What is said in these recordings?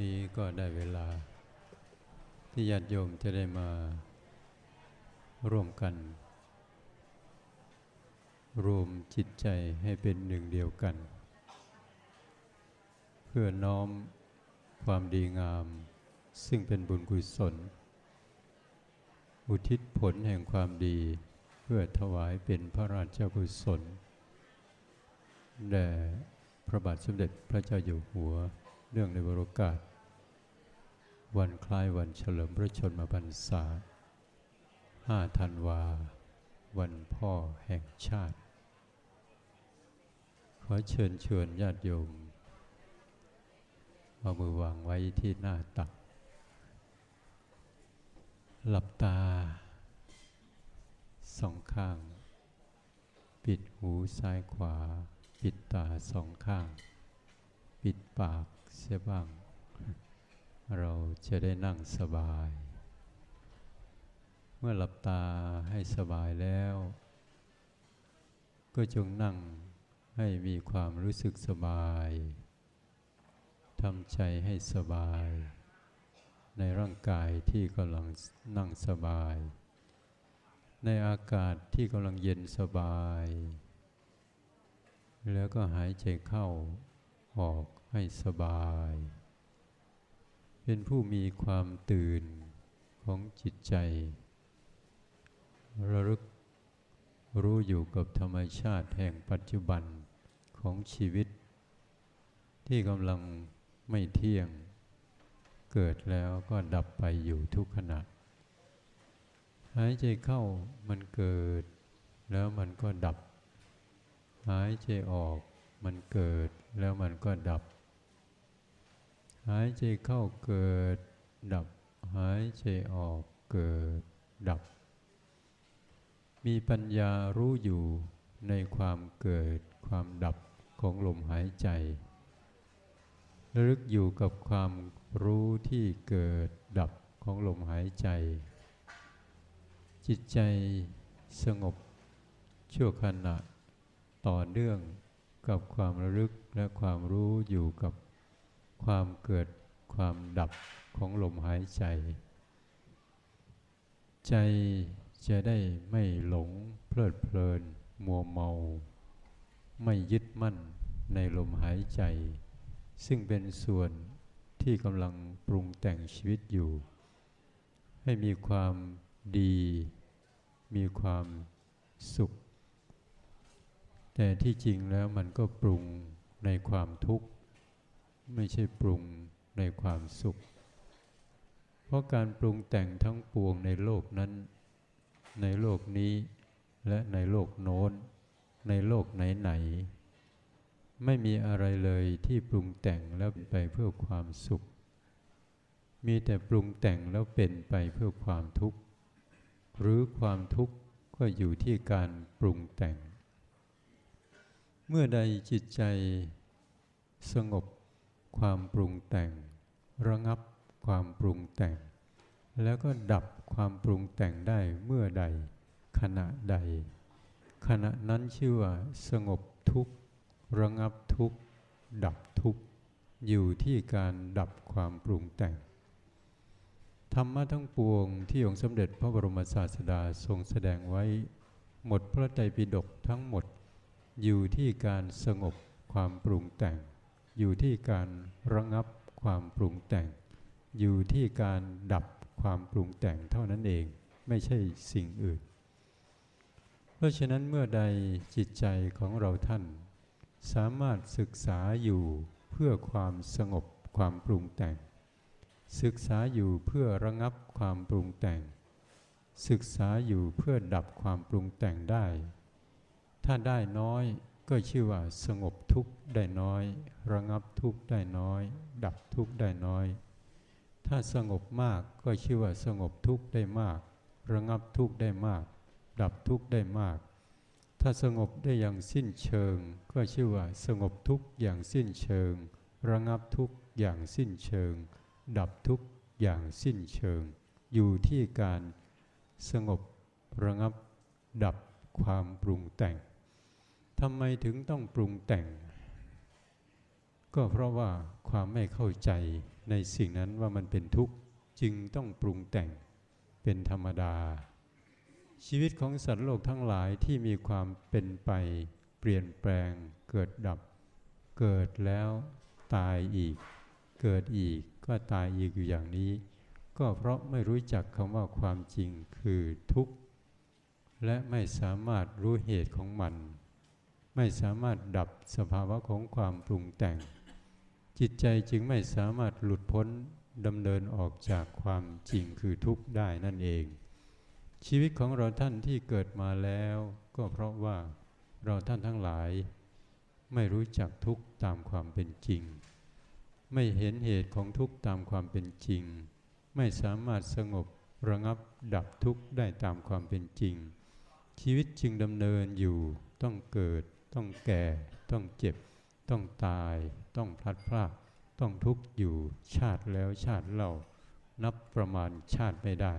นี้ก็ได้เวลา ที่ญาติโยมจะได้มาร่วมกัน รวมจิตใจให้เป็นหนึ่งเดียวกัน เพื่อน้อมความดีงาม ซึ่งเป็นบุญกุศล อุทิศผลแห่งความดีเพื่อถวายเป็นพระราชกุศลแด่พระบาทสมเด็จพระเจ้าอยู่หัวเนื่องในวโรกาส วันคล้ายวันเฉลิมพระชนมพรรษา 5 ธันวา วันพ่อแห่งชาติ ขอเชิญชวนญาติโยม เอามือวางไว้ที่หน้าตัก หลับตา สองข้าง ปิดหูซ้ายขวา ปิดตาสองข้าง ปิดปากเสียบ้าง เราจะได้นั่งสบาย เมื่อหลับตาให้สบายแล้ว ก็จงนั่งให้มีความรู้สึกสบายทำใจให้สบาย ในร่างกายที่กำลังนั่งสบาย ในอากาศที่กำลังเย็นสบาย แล้วก็หายใจเข้าออกให้สบาย เป็นผู้มีความตื่นของจิตใจ ระลึกรู้อยู่กับธรรมชาติแห่งปัจจุบันของชีวิต ที่กำลังไม่เที่ยง เกิดแล้วก็ดับไปอยู่ทุกขณะ หายใจเข้ามันเกิด แล้วมันก็ดับ หายใจออกมันเกิดแล้วมันก็ดับ หายใจเข้าเกิด ดับ หายใจออกเกิด ดับ มีปัญญารู้อยู่ในความเกิดความดับของลมหายใจระลึกอยู่กับความรู้ที่เกิดดับของลมหายใจ จิตใจสงบชั่วขณะต่อเนื่องกับความระลึกและความรู้อยู่กับ ความเกิดความดับของลมหายใจ ใจจะได้ไม่หลงเพลิดเพลิน มัวเมา ไม่ยึดมั่นในลมหายใจ ซึ่งเป็นส่วนที่กำลังปรุงแต่งชีวิตอยู่ ให้มีความดี มีความสุข แต่ที่จริงแล้วมันก็ปรุงในความทุกข์ ไม่ใช่ปรุงในความสุข เพราะการปรุงแต่งทั้งปวงในโลกนั้น ในโลกนี้ และในโลกโน้น ในโลกไหนๆไม่มีอะไรเลยที่ปรุงแต่งแล้วไปเพื่อความสุข มีแต่ปรุงแต่งแล้วเป็นไปเพื่อความทุกข์ หรือความทุกข์ก็อยู่ที่การปรุงแต่ง เมื่อใดจิตใจสงบ ความปรุงแต่ง ระงับความปรุงแต่ง แล้วก็ดับความปรุงแต่งได้เมื่อใด ขณะใด ขณะนั้นชื่อว่าสงบทุกข์ ระงับทุกข์ ดับทุกข์ อยู่ที่การดับความปรุงแต่ง ธรรมะทั้งปวงที่องค์สมเด็จพระบรมศาสดาทรงแสดงไว้ หมดพระไตรปิฎกทั้งหมด อยู่ที่การสงบความปรุงแต่ง อยู่ที่การระงับความปรุงแต่ง อยู่ที่การดับความปรุงแต่งเท่านั้นเองไม่ใช่สิ่งอื่น เพราะฉะนั้นเมื่อใดจิตใจของเราท่าน สามารถศึกษาอยู่เพื่อความสงบความปรุงแต่ง ศึกษาอยู่เพื่อระงับความปรุงแต่ง ศึกษาอยู่เพื่อดับความปรุงแต่งได้ ถ้าได้น้อย ก็ชื่อว่าสงบทุกข์ได้น้อย ระงับทุกข์ได้น้อย ดับทุกข์ได้น้อย ถ้าสงบมากก็ชื่อว่าสงบทุกข์ได้มาก ระงับทุกข์ได้มาก ดับทุกข์ได้มาก ถ้าสงบได้อย่างสิ้นเชิง ก็ชื่อว่าสงบทุกข์อย่างสิ้นเชิง ระงับทุกข์อย่างสิ้นเชิง ดับทุกข์อย่างสิ้นเชิง อยู่ที่การสงบระงับดับความปรุงแต่ง ทำไมถึงต้องปรุงแต่ง ก็เพราะว่าความไม่เข้าใจในสิ่งนั้นว่ามันเป็นทุกข์จึงต้องปรุงแต่งเป็นธรรมดา ชีวิตของสัตว์โลกทั้งหลายที่มีความเป็นไปเปลี่ยนแปลงเกิดดับ เกิดแล้วตายอีก เกิดอีกก็ตายอีกอยู่อย่างนี้ ก็เพราะไม่รู้จักคำว่าความจริงคือทุกข์ และไม่สามารถรู้เหตุของมัน ไม่สามารถดับสภาวะของความปรุงแต่ง จิตใจจึงไม่สามารถหลุดพ้นดำเนินออกจากความจริงคือทุกข์ได้นั่นเอง ชีวิตของเราท่านที่เกิดมาแล้ว ก็เพราะว่าเราท่านทั้งหลาย ไม่รู้จักทุกข์ตามความเป็นจริง ไม่เห็นเหตุของทุกข์ตามความเป็นจริง ไม่สามารถสงบระงับดับทุกข์ได้ตามความเป็นจริง ชีวิตจึงดำเนินอยู่ต้องเกิด ต้องแก่ ต้องเจ็บ ต้องตาย ต้องพลัดพราก ต้องทุกข์อยู่ชาติแล้วชาติเล่า นับประมาณชาติไม่ได้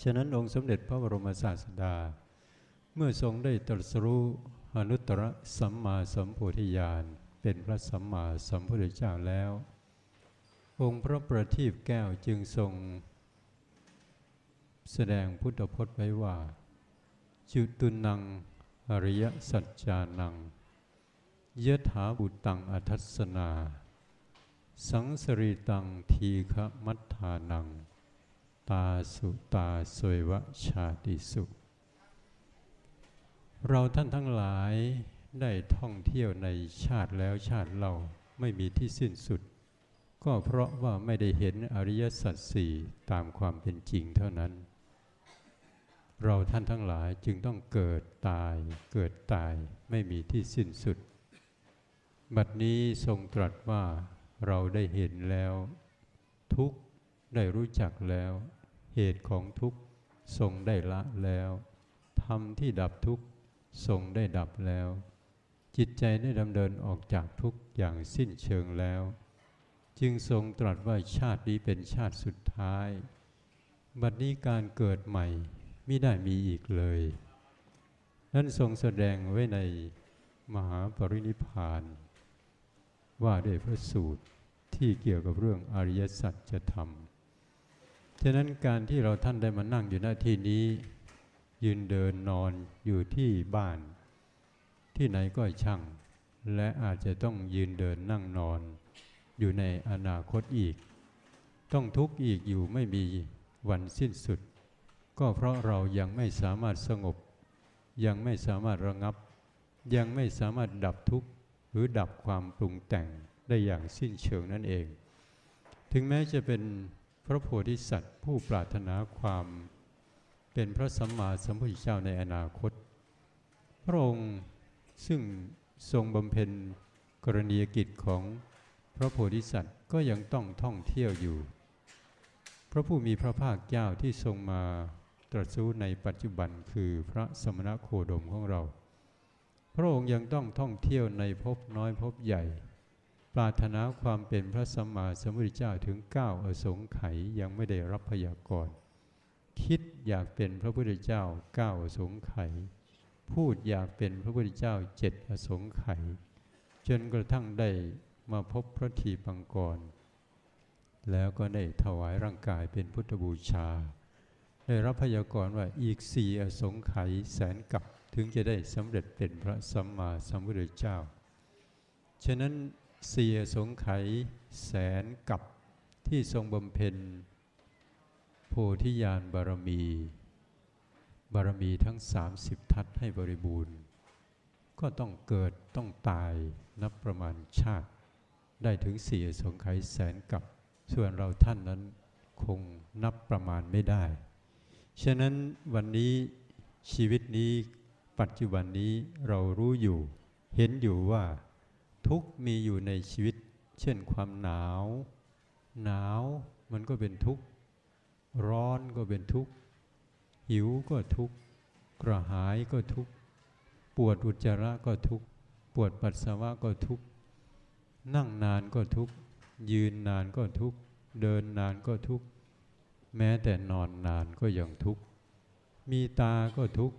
ฉะนั้นองค์สมเด็จพระบรมศาสดา เมื่อทรงได้ตรัสรู้อนุตตรสัมมาสัมโพธิญาณเป็นพระสัมมาสัมพุทธเจ้าแล้ว องค์พระประทีปแก้วจึงทรง แสดงพุทธพจน์ไว้ว่า จุตุนัง อริยสัจจานังยถาบุตังอัทัสนา สังสริตังทีฆมัฏฐานัง ตาสุตาสวยวชาติสุ เราท่านทั้งหลายได้ท่องเที่ยวในชาติแล้วชาติเราไม่มีที่สิ้นสุด ก็เพราะว่าไม่ได้เห็นอริยสัจสี่ตามความเป็นจริงเท่านั้น เราท่านทั้งหลายจึงต้องเกิดตาย เกิดตายไม่มีที่สิ้นสุด บัดนี้ทรงตรัสว่าเราได้เห็นแล้ว ทุกได้รู้จักแล้ว เหตุของทุกทรงได้ละแล้วธรรมที่ดับทุกทรงได้ดับแล้ว จิตใจได้ดำเนินออกจากทุกอย่างสิ้นเชิงแล้ว จึงทรงตรัสว่าชาตินี้เป็นชาติสุดท้าย บัดนี้การเกิดใหม่ ม่ได้มีอีกเลยนั้นทรงแสดงไว้ในมหาปรินิพาน ว่าด้วยพระสูตรที่เกี่ยวกับเรื่องอริยสัจจะทำฉะนั้นการที่เราท่านได้มานั่งอยู่หน้าที่นี้ ยืนเดินนอนอยู่ที่บ้าน ที่ไหนก็ช่าง และอาจจะต้องยืนเดินนั่งนอน อยู่ในอนาคตอีก ต้องทุกข์อีกอยู่ไม่มีวันสิ้นสุด ก็เพราะเรายังไม่สามารถสงบ ยังไม่สามารถระงับ ยังไม่สามารถดับทุกข์หรือดับความปรุงแต่งได้อย่างสิ้นเชิงนั่นเอง ถึงแม้จะเป็นพระโพธิสัตว์ผู้ปรารถนาความเป็นพระสัมมาสัมพุทธเจ้าในอนาคต พระองค์ซึ่งทรงบำเพ็ญกรณียกิจของพระโพธิสัตว์ก็ยังต้องท่องเที่ยวอยู่ พระผู้มีพระภาคเจ้าที่ทรงมา ตรัสรู้ในปัจจุบันคือพระสมณโคดมของเรา พระองค์ยังต้องท่องเที่ยวในภพน้อยภพใหญ่ ปรารถนาความเป็นพระสัมมาสัมพุทธเจ้าถึงเก้าอสงไขยยังไม่ได้รับพยากรณ์คิดอยากเป็นพระพุทธเจ้าเก้าอสงไขยพูดอยากเป็นพระพุทธเจ้าเจ็ดอสงไขยจนกระทั่งได้มาพบพระทีปังกร แล้วก็ได้ถวายร่างกายเป็นพุทธบูชา ได้รับพยากรณ์ว่าอีกสี่อสงไขยแสนกับถึงจะได้สำเร็จเป็นพระสัมมาสัมพุทธเจ้า ฉะนั้นสี่อสงไขยแสนกับที่ทรงบำเพ็ญโพธิญาณบารมี บารมีทั้ง 30 ทัศให้บริบูรณ์ ก็ต้องเกิดต้องตายนับประมาณชาติ ได้ถึงสี่สงไขยแสนกับ ส่วนเราท่านนั้นคงนับประมาณไม่ได้ ฉะนั้นวันนี้ชีวิตนี้ปัจจุบันนี้เรารู้อยู่ เห็นอยู่ว่า ทุกมีอยู่ในชีวิต เช่นความหนาว หนาวมันก็เป็นทุกข์ ร้อนก็เป็นทุกข์ หิวก็ทุกข์ กระหายก็ทุกข์ ปวดอุจจาระก็ทุกข์ ปวดปัสสาวะก็ทุกข์ นั่งนานก็ทุกข์ ยืนนานก็ทุกข์ เดินนานก็ทุกข์ แม้แต่นอนนานก็ยังทุกข์ มีตาก็ทุกข์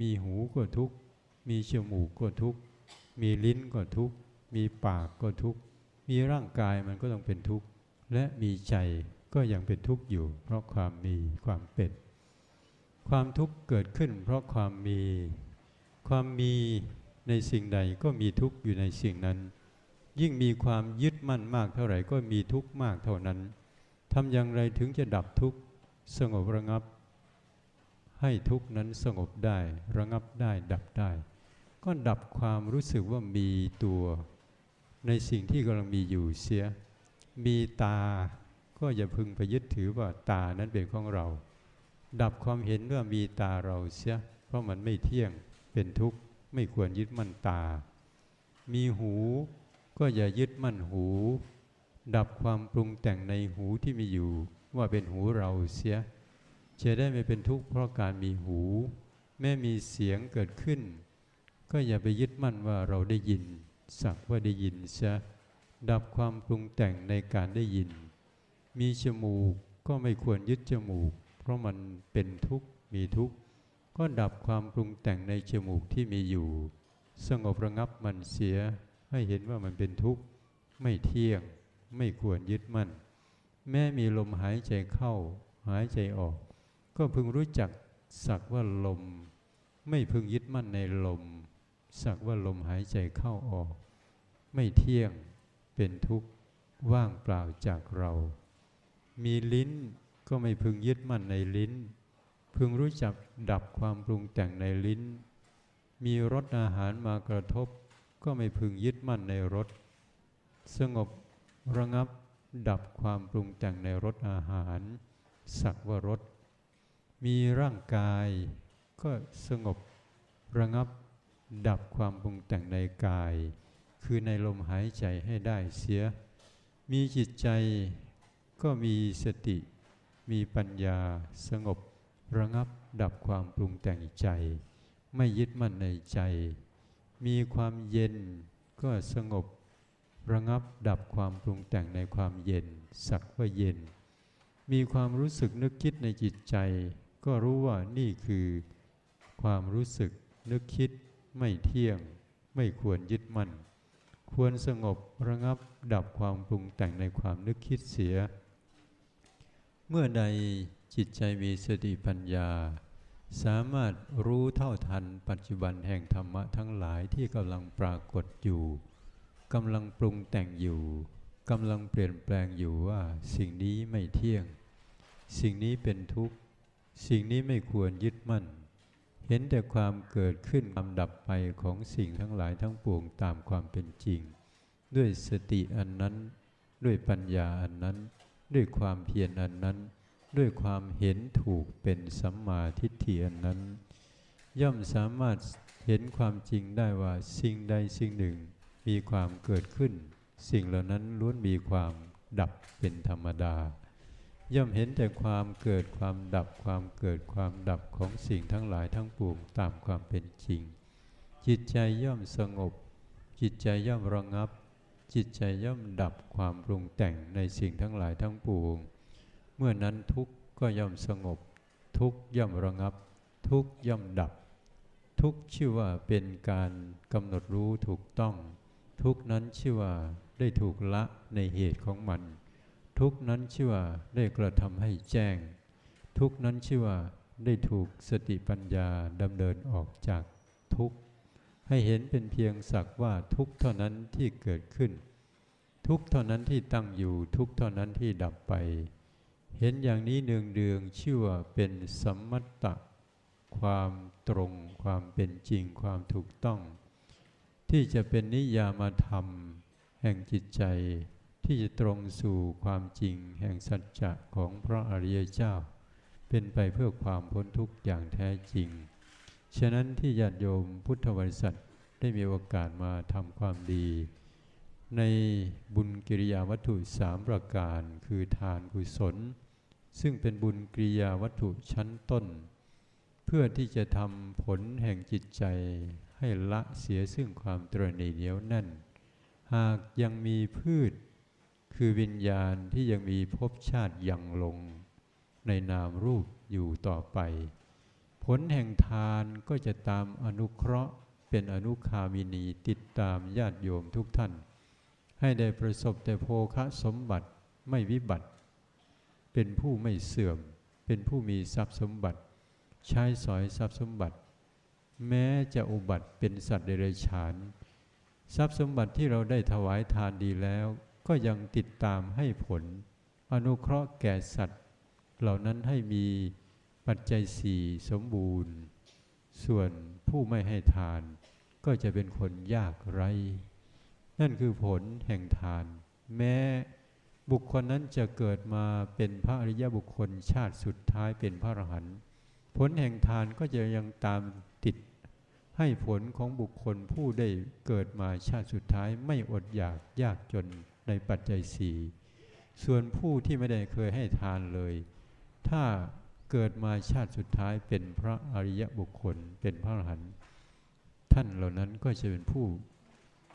มีหูก็ทุกข์ มีจมูกก็ทุกข์ มีลิ้นก็ทุกข์ มีปากก็ทุกข์ มีร่างกายมันก็ต้องเป็นทุกข์ และมีใจก็ยังเป็นทุกข์อยู่ เพราะความมีความเป็น ความทุกข์เกิดขึ้น เพราะความมี ความมีในสิ่งใดก็มีทุกข์อยู่ในสิ่งนั้น ยิ่งมีความยึดมั่นมากเท่าไหร่ก็มีทุกข์มากเท่านั้น ทำอย่างไรถึงจะดับทุกข์สงบระงับ ให้ทุกข์นั้นสงบได้ ระงับได้ดับได้ ก็ดับความรู้สึกว่ามีตัว ในสิ่งที่กำลังมีอยู่เสีย มีตาก็อย่าพึงไปยึดถือว่าตานั้นเป็นของเรา ดับความเห็นว่ามีตาเราเสีย เพราะมันไม่เที่ยงเป็นทุกข์ไม่ควรยึดมั่นตา มีหูก็อย่ายึดมั่นหู ดับความปรุงแต่งในหูที่มีอยู่ว่าเป็นหูเราเสียจะได้ไม่เป็นทุกข์เพราะการมีหู แม้มีเสียงเกิดขึ้น ก็อย่าไปยึดมั่นว่าเราได้ยิน สักว่าได้ยินเสียดับความปรุงแต่งในการได้ยิน มีจมูกก็ไม่ควรยึดจมูก เพราะมันเป็นทุกข์มีทุกข์ก็ดับความปรุงแต่งในจมูกที่มีอยู่ สงบระงับมันเสีย ให้เห็นว่ามันเป็นทุกข์ไม่เที่ยง ไม่ควรยึดมั่น แม้มีลมหายใจเข้า หายใจออก ก็พึงรู้จักสักว่าลม ไม่พึงยึดมั่นในลม สักว่าลมหายใจเข้าออก ไม่เที่ยงเป็นทุกข์ว่างเปล่าจากเรา มีลิ้นก็ไม่พึงยึดมั่นในลิ้น พึงรู้จักดับความปรุงแต่งในลิ้น มีรสอาหารมากระทบ ก็ไม่พึงยึดมั่นในรส สงบ ระงับดับความปรุงแต่งในรสอาหาร สักวรสมีร่างกาย ก็สงบระงับดับความปรุงแต่งในกาย คือในลมหายใจให้ได้เสีย มีจิตใจก็มีสติ มีปัญญาสงบระงับดับความปรุงแต่งใจ ไม่ยึดมั่นในใจ มีความเย็นก็สงบ ระงับดับความปรุงแต่งในความเย็น สักว่าเย็น มีความรู้สึกนึกคิดในจิตใจ ก็รู้ว่านี่คือ ความรู้สึกนึกคิด ไม่เที่ยง ไม่ควรยึดมั่น ควรสงบระงับดับความปรุงแต่งในความนึกคิดเสีย เมื่อใดจิตใจมีสติปัญญา สามารถรู้เท่าทันปัจจุบันแห่งธรรมะทั้งหลายที่กำลังปรากฏอยู่ กำลังปรุงแต่งอยู่กำลังเปลี่ยนแปลงอยู่ว่า สิ่งนี้ไม่เที่ยง สิ่งนี้เป็นทุกข์ สิ่งนี้ไม่ควรยึดมั่น เห็นแต่ความเกิดขึ้นความดับไปของสิ่งทั้งหลายทั้งปวงตามความเป็นจริง ด้วยสติอันนั้น ด้วยปัญญาอันนั้น ด้วยความเพียรอันนั้น ด้วยความเห็นถูกเป็นสัมมาทิฏฐิอันนั้น ย่อมสามารถเห็นความจริงได้ว่าสิ่งใดสิ่งหนึ่ง มีความเกิดขึ้น สิ่งเหล่านั้นล้วนมีความดับเป็นธรรมดา ย่อมเห็นแต่ความเกิดความดับความเกิดความดับของสิ่งทั้งหลายทั้งปวงตามความเป็นจริง จิตใจย่อมสงบ จิตใจย่อมระงับ จิตใจย่อมดับความปรุงแต่งในสิ่งทั้งหลายทั้งปวง เมื่อนั้นทุกข์ก็ย่อมสงบ ทุกข์ย่อมระงับ ทุกข์ย่อมดับ ทุกข์ชื่อว่าเป็นการกำหนดรู้ถูกต้อง ทุกนั้นชื่อว่าได้ถูกละในเหตุของมัน ทุกนั้นชื่อว่าได้กระทำให้แจ้ง ทุกนั้นชื่อว่าได้ถูกสติปัญญาดำเนินออกจากทุกให้เห็นเป็นเพียงสักว่าทุกเท่านั้นที่เกิดขึ้น ทุกเท่านั้นที่ตั้งอยู่ทุกเท่านั้นที่ดับไป เห็นอย่างนี้เนืองเดืองชื่อว่าเป็นสมมตะ ความตรง ความเป็นจริง ความถูกต้อง ที่จะเป็นนิยามธรรม แห่งจิตใจ ที่จะตรงสู่ความจริงแห่งสัจจะของพระอริยเจ้า เป็นไปเพื่อความพ้นทุกข์อย่างแท้จริง ฉะนั้นที่ญาติโยมพุทธบริษัทได้มีโอกาสมาทำความดี ในบุญกิริยาวัตถุสามประการ คือทานกุศล ซึ่งเป็นบุญกิริยาวัตถุชั้นต้น เพื่อที่จะทำผลแห่งจิตใจ ให้ละเสียซึ่งความตรณีเหนียวแน่น หากยังมีพืช คือวิญญาณที่ยังมีภพชาติยังลง ในนามรูปอยู่ต่อไป ผลแห่งทานก็จะตามอนุเคราะห์เป็นอนุคามินีติดตามญาติโยมทุกท่าน ให้ได้ประสบแต่โภคะสมบัติไม่วิบัติ เป็นผู้ไม่เสื่อม เป็นผู้มีทรัพย์สมบัติ ใช้สอยทรัพย์สมบัติ แม้จะอุบัติเป็นสัตว์เดรัจฉาน ทรัพย์สมบัติที่เราได้ถวายทานดีแล้ว ก็ยังติดตามให้ผล อนุเคราะห์แก่สัตว์ เหล่านั้นให้มีปัจจัยสี่สมบูรณ์ ส่วนผู้ไม่ให้ทาน ก็จะเป็นคนยากไร้นั่นคือผลแห่งทาน แม้บุคคลนั้นจะเกิดมาเป็นพระอริยบุคคลชาติสุดท้ายเป็นพระอรหันต์ผลแห่งทานก็จะยังตาม ให้ผลของบุคคลผู้ได้เกิดมาชาติสุดท้ายไม่อดอยากยากจนในปัจจัยสี่ส่วนผู้ที่ไม่ได้เคยให้ทานเลย ถ้าเกิดมาชาติสุดท้ายเป็นพระอริยบุคคลเป็นพระอรหันต์ท่านเหล่านั้นก็จะเป็นผู้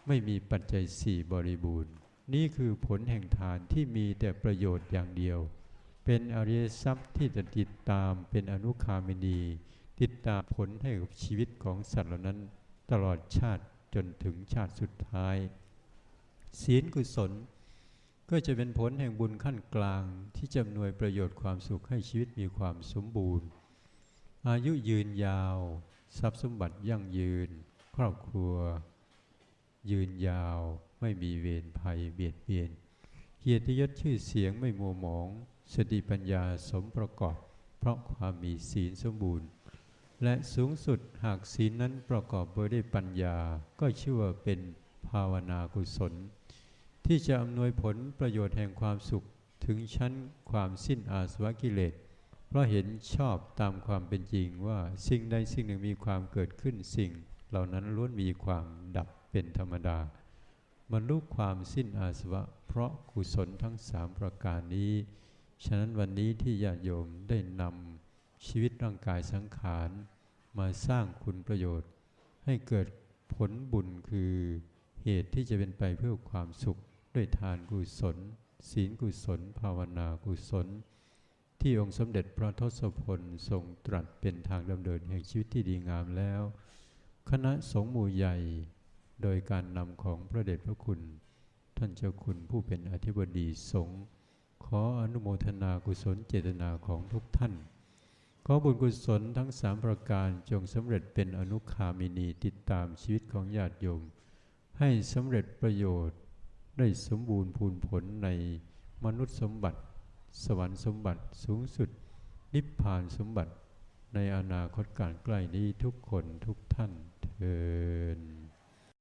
ไม่มีปัจจัยสี่บริบูรณ์ นี่คือผลแห่งทานที่มีแต่ประโยชน์อย่างเดียว เป็นอริยทรัพย์ที่จะติดตามเป็นอนุคามินี ติดตามผลให้กับชีวิตของสัตว์เหล่านั้น ตลอดชาติจนถึงชาติสุดท้าย ศีลกุศล ก็จะเป็นผลแห่งบุญขั้นกลางที่จำนวยประโยชน์ความสุขให้ชีวิตมีความสมบูรณ์ อายุยืนยาว ทรัพย์สมบัติยั่งยืน ครอบครัว ยืนยาวไม่มีเวรภัยเบียดเบียนเกียรติยศชื่อเสียงไม่มัวหมองสติปัญญาสมประกอบ เพราะความมีศีลสมบูรณ์ และสูงสุดหากศีลนั้นประกอบไปด้วยปัญญา ก็ชื่อว่าเป็นภาวนากุศล ที่จะอำนวยผลประโยชน์แห่งความสุขถึงชั้นความสิ้นอาสวะกิเลส เพราะเห็นชอบตามความเป็นจริงว่าสิ่งใดสิ่งหนึ่งมีความเกิดขึ้นสิ่ง เหล่านั้นล้วนมีความดับเป็นธรรมดาบรรลุความสิ้นอาสวะ เพราะกุศลทั้งสามประการนี้ ฉะนั้นวันนี้ที่ญาติโยมได้นำ ชีวิตร่างกายสังขารมาสร้างคุณประโยชน์ ให้เกิดผลบุญคือเหตุที่จะเป็นไปเพื่อความสุข ด้วยทานกุศล ศีลกุศล ภาวนากุศล ที่องค์สมเด็จพระทศพลทรงตรัสเป็นทางดำเนินแห่งชีวิตที่ดีงามแล้ว คณะสงฆ์หมู่ใหญ่ โดยการนำของพระเดชพระคุณ ท่านเจ้าคุณผู้เป็นอธิบดีสงฆ์ขออนุโมทนากุศลเจตนาของทุกท่าน ขอบุญกุศลทั้งสามประการจงสำเร็จเป็นอนุคามินีติดตามชีวิตของญาติโยม ให้สำเร็จประโยชน์ได้สมบูรณ์พูนผลในมนุษย์สมบัติ สวรรค์สมบัติสูงสุด นิพพานสมบัติในอนาคตการใกล้นี้ทุกคนทุกท่านเทอ